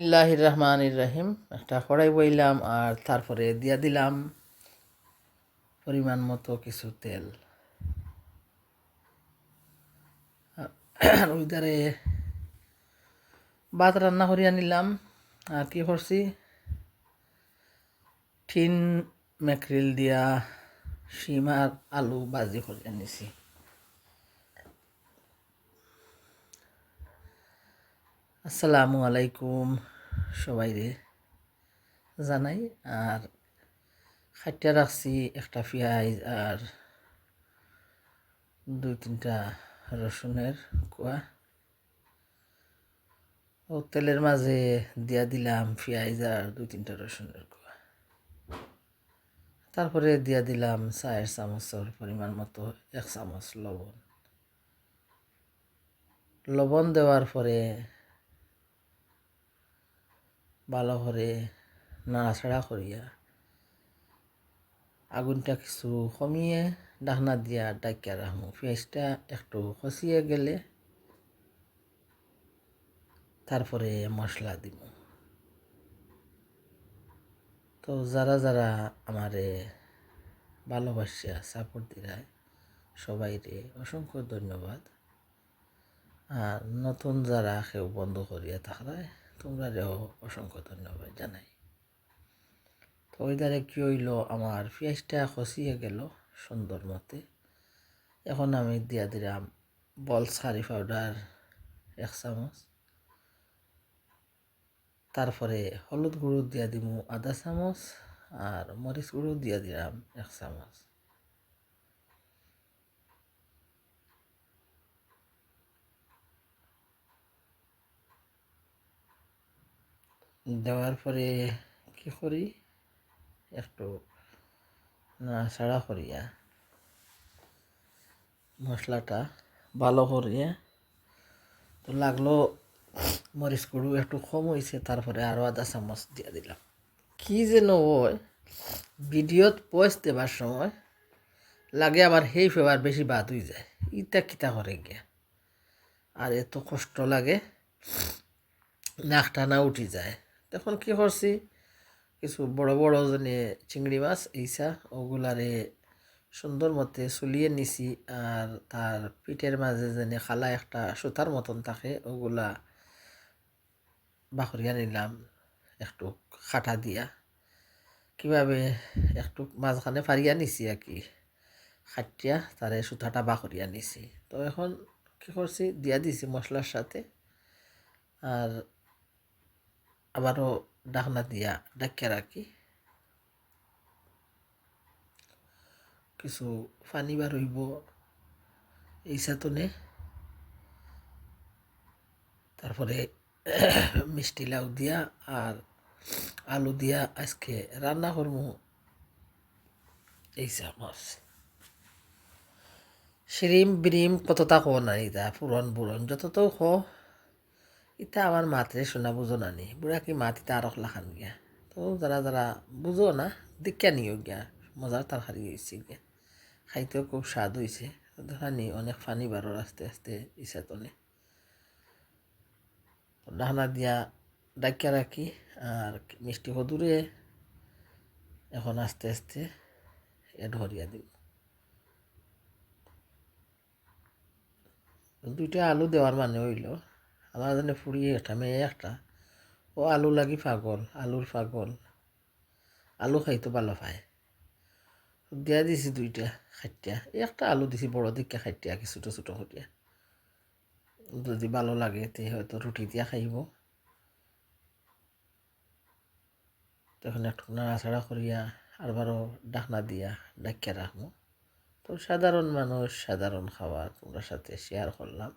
ইল্লাহির রহমান রাহিম। একটা কড়াই বইলাম আর তারপরে দিয়া দিলাম পরিমাণ মতো কিছু তেল। আর ওই ধারে ভাত রান্না করিয়া নিলাম। আর কি করছি? ঠিন ম্যাকরিল দিয়া শিম আর আলু বাজি করিয়া নিছি। আসসালামু আলাইকুম সবাই রে জানাই, আর খাটিয়া রাখছি, একটা পেঁয়াজ আর দুই তিনটা রসুনের কোয়া। ও তেলের মাঝে দিয়া দিলাম পেঁয়াজ আর দুই তিনটা রসুনের কোয়া। তারপরে দিয়া দিলাম চায়ের চামচের পরিমাণ মতো এক চামচ লবণ। লবণ দেওয়ার পরে ভালো করে নাড়াচাড়া করিয়া আগুনটা কিছু কমিয়ে ডাকনা দিয়া ডাকিয়া রাখব পেঁয়াজটা একটু খসিয়ে গেলে তারপরে মশলা দিব তো যারা যারা আমারে ভালোবাসিয়া সাপোর্ট দিরায় সবাই রে অসংখ্য ধন্যবাদ। আর নতুন যারা কেউ বন্ধ করিয়া থাকায় তোমরা রেও অসংখ্য ধন্যবাদ জানাই। তো ওই ধারে কী হইল, আমার পেঁয়াজটা খসিয়ে গেল সুন্দর মতে। এখন আমি দিয়া দিলাম বল সারি পাউডার এক চামচ। তারপরে হলুদ গুঁড়ো দিয়া দিমু আধা চামচ আর মরিচ গুঁড়ো দিয়া দিলাম এক চামচ। দেওয়ার পরে কি করি? একটু নাড়াচাড়া করিয়া মশলাটা ভালো করিয়া তো লাগল মরিচ গুঁড়ো একটু কম হয়েছে তারপরে আরও আধা চামচ দিয়ে দিলাম। কি যেন হয়, ভিডিওত পয়স দেবার সময় লাগে আমার সেই ফেবার বেশি বাদ হয়ে যায়, ইটা কিতা করে গিয়া। আর এত কষ্ট লাগে, নাক টানা উঠি যায়। তখন কি করছি? কিছু বড় বড় জনে চিংড়ি মাছ এইসা, ওগুলারে সুন্দর মতে চুলিয়ে নিছি আর তার পিঠের মাঝে যেনে খালা একটা সুতার মতন থাকে, ওগুলা বাখরিয়া নিলাম একটু খাটা দিয়া। কীভাবে একটু মাঝখানে ফারিয়া নিছি আর কি, খাটিয়া তারে সুতাটা বাখরিয়া নিছি। তো এখন কি করছি, দিয়া দিছি মশলার সাথে। আর আবারও ডাকনা দিয়া ডাকিয়া রাখি। কিছু পানি বার হইব, এই সাতনে তারপরে মিষ্টি লাউ দিয়া আর আলু দিয়া আজকে রান্না করব এই চামচ শ্রিম ব্রিম কতটা কো না ইতা পুরন বুরন যত তো খ ইতা আমার মাতরে শোনা বুঝো না নি। বুড়া কি মাত ইতা আরক লাখান গিয়া। তো যারা যারা বুঝো না দীক্ষা নিও গিয়া। মজার তরকারি হয়েছে গিয়া। খাইতেও খুব স্বাদ হয়েছে দেখানি অনেক পানি বারো আস্তে আস্তে ইসাতনে ডাহনা দিয়া ডাকিয়া রাখি আর মিষ্টি হদুরে এখন আস্তে আস্তে এড হরিয়া দিব দুইটা আলু দেওয়ার মানে হইল। আমার জন্য ফুড়িয়ে একটা মেয়ে, একটা। ও আলু লাগি পাগল, আলুর পাগল। আলু খাইতো ভালো পায়। দিয়া দিছি দুইটা খাইটিয়া। একটা আলু দিছি বড় দিকে খাইটিয়া কি ছোটো ছোটো করিয়া যদি ভালো লাগে, তে হয়তো রুটি দিয়া খাইব। তখন একটু নাড়াচাড়া করিয়া আরবারও ডাকনা দিয়া, ডাকিয়া রাখব তো সাধারণ মানুষ সাধারণ খাবার তোমরা সাথে শেয়ার করলাম।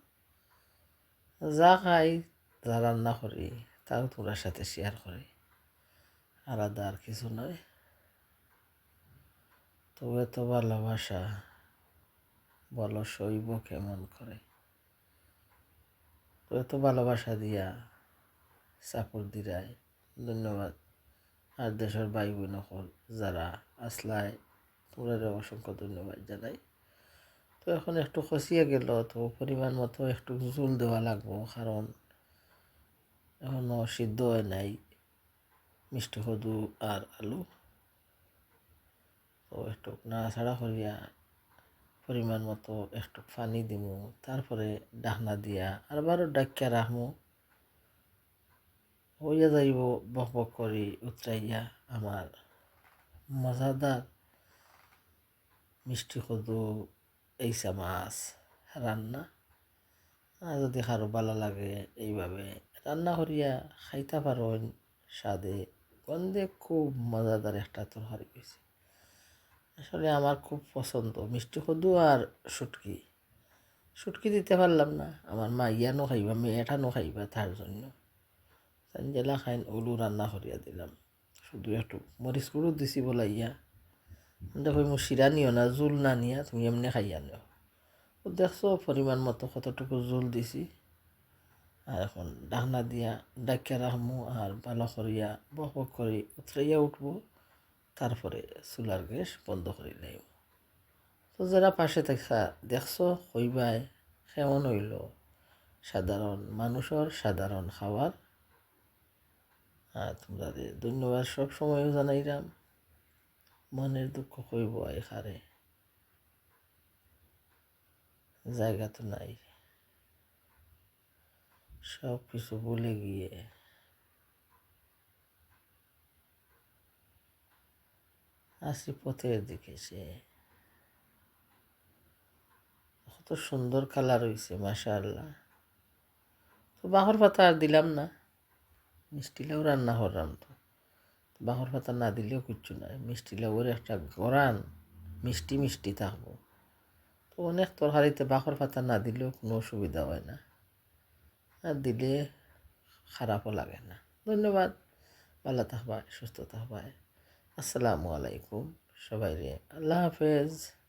যা খাই যা রান্না করি তাও তোমরা সাথে শেয়ার করি। আলাদা আর কিছু নয়। তবে তো ভালোবাসা, বলো সইব কেমন করে? তবে তো ভালোবাসা দিয়া সাপোর্ট দিরায় ধন্যবাদ। আর দেশের ভাই বোন যারা আসলায় তোমরা অসংখ্য ধন্যবাদ জানাই। তো এখন একটু খসিয়ে গেল, তো পরিমাণ মতো একটু জুল দেওয়া লাগবো, কারণ এখনও সিদ্ধ হয় নাই মিষ্টি কদু আর আলু। তো একটু নাড়াচাড়া করিয়া পরিমাণ মতো একটু পানি দিমু, তারপরে ডাকনা দিয়া আরবারও ডাকিয়া রাখমু। হইয়া যাইব, বক বক করি উতরাইয়া আমার মজাদার মিষ্টি কদু এইসা মাছ রান্না। যদি কারও ভালো লাগে এইভাবে রান্না করিয়া খাইতে পারেন স্বাদে। গন্ধে খুব মজাদার একটা তরকারি হয়েছে আসলে আমার খুব পছন্দ মিষ্টি কদু আর শুটকি। শুটকি দিতে পারলাম না, আমার মা ইয়া ইয়ানো খাইবা মেয়েটানো খাইবা তার জন্য। জেলা খাইন, ওলু রান্না করিয়া দিলাম। শুধু একটু মরিচ গুঁড়ো দিছি বলা ইয়া দেখো মো শিরা নিও না জোল না নিয়া তুমি এমনি খাইয়া নিও দেখছ পরিমাণ মতো কতটুকু জোল দিছি আর এখন ডাকনা দিয়া ডাকিয়া রাখমু আর ভালো করিয়া বক বক করি উতরাইয়া উঠবো তারপরে চুলার গ্যাস বন্ধ করে নেব তো যারা পাশে থাকা দেখছ কইবাই কেমন হইল সাধারণ মানুষের সাধারণ খাবার আর তোমরা ধন্যবাদ সব সময়ও জানাইলাম মনের দুঃখ কইব এখানে জায়গা তো নাই। সব কিছু বলে গিয়ে। আসি পথের দিকে সে কত সুন্দর কালার হয়েছে মাসা আল্লাহ তো বাহর পাতা আর দিলাম না। মিষ্টিলাও রান্না করলাম তো বাহর পাতা না দিলেও কিচ্ছু নাই। মিষ্টি লেবুর একটা গরান মিষ্টি মিষ্টি থাকব। তো অনেক তরকারিতে বাঁকর পাতা না দিলেও কোনো অসুবিধা হয় না। আর দিলে খারাপও লাগে না। ধন্যবাদ। ভালো থাকবায়, সুস্থ থাকবায়। আসসালামু আলাইকুম সবাই রে আল্লাহ হাফেজ।